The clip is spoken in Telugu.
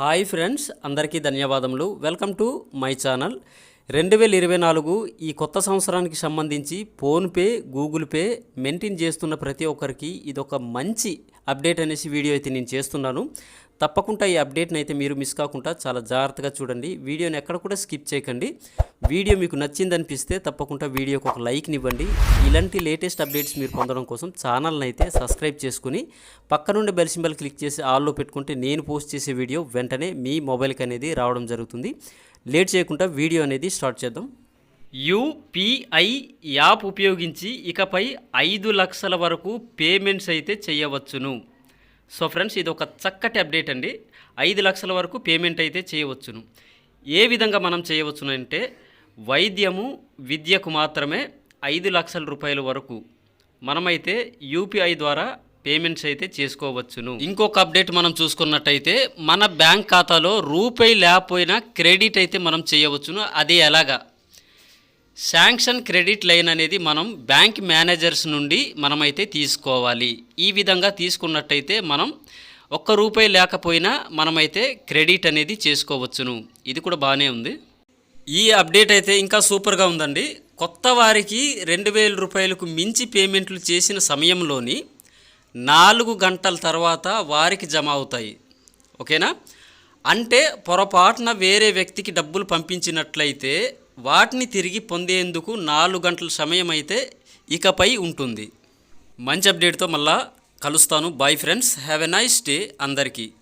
హాయ్ ఫ్రెండ్స్ అందరికీ ధన్యవాదములు. Welcome to my channel. రెండు వేల ఇరవై నాలుగు ఈ కొత్త సంవత్సరానికి సంబంధించి ఫోన్పే గూగుల్ పే మెయింటైన్ చేస్తున్న ప్రతి ఒక్కరికి ఇది ఒక మంచి అప్డేట్ అనేసి వీడియో అయితే నేను చేస్తున్నాను. తప్పకుండా ఈ అప్డేట్ని అయితే మీరు మిస్ కాకుండా చాలా జాగ్రత్తగా చూడండి. వీడియోని ఎక్కడ కూడా స్కిప్ చేయకండి. వీడియో మీకు నచ్చిందనిపిస్తే తప్పకుండా వీడియోకి ఒక లైక్ని ఇవ్వండి. ఇలాంటి లేటెస్ట్ అప్డేట్స్ మీరు పొందడం కోసం ఛానల్ని అయితే సబ్స్క్రైబ్ చేసుకుని పక్కనుండి బెల్ సింబల్ క్లిక్ చేసి ఆల్లో పెట్టుకుంటే నేను పోస్ట్ చేసే వీడియో వెంటనే మీ మొబైల్కి అనేది రావడం జరుగుతుంది. లేట్ చేయకుండా వీడియో అనేది స్టార్ట్ చేద్దాం. యూపీఐ యాప్ ఉపయోగించి ఇకపై ఐదు లక్షల వరకు పేమెంట్స్ అయితే చేయవచ్చును. సో ఫ్రెండ్స్ ఇది ఒక చక్కటి అప్డేట్ అండి. ఐదు లక్షల వరకు పేమెంట్ అయితే చేయవచ్చును. ఏ విధంగా మనం చేయవచ్చును అంటే వైద్యము విద్యకు మాత్రమే ఐదు లక్షల రూపాయల వరకు మనమైతే యూపీఐ ద్వారా పేమెంట్స్ అయితే చేసుకోవచ్చును. ఇంకొక అప్డేట్ మనం చూసుకున్నట్టయితే మన బ్యాంక్ ఖాతాలో రూపాయి లేకపోయినా క్రెడిట్ అయితే మనం చేయవచ్చును. అది ఎలాగా? శాంక్షన్ క్రెడిట్ లైన్ అనేది మనం బ్యాంక్ మేనేజర్స్ నుండి మనమైతే తీసుకోవాలి. ఈ విధంగా తీసుకున్నట్టయితే మనం ఒక్క రూపాయి లేకపోయినా మనమైతే క్రెడిట్ అనేది చేసుకోవచ్చును. ఇది కూడా బాగానే ఉంది. ఈ అప్డేట్ అయితే ఇంకా సూపర్గా ఉందండి. కొత్త వారికి రెండు వేల రూపాయలకు మించి పేమెంట్లు చేసిన సమయంలోని నాలుగు గంటల తర్వాత వారికి జమ అవుతాయి. ఓకేనా? అంటే పొరపాటున వేరే వ్యక్తికి డబ్బులు పంపించినట్లయితే వాటిని తిరిగి పొందేందుకు నాలుగు గంటల సమయం అయితే ఇకపై ఉంటుంది. మంచి అప్డేట్తో మళ్ళా కలుస్తాను. Bye friends have a nice day అందరికీ.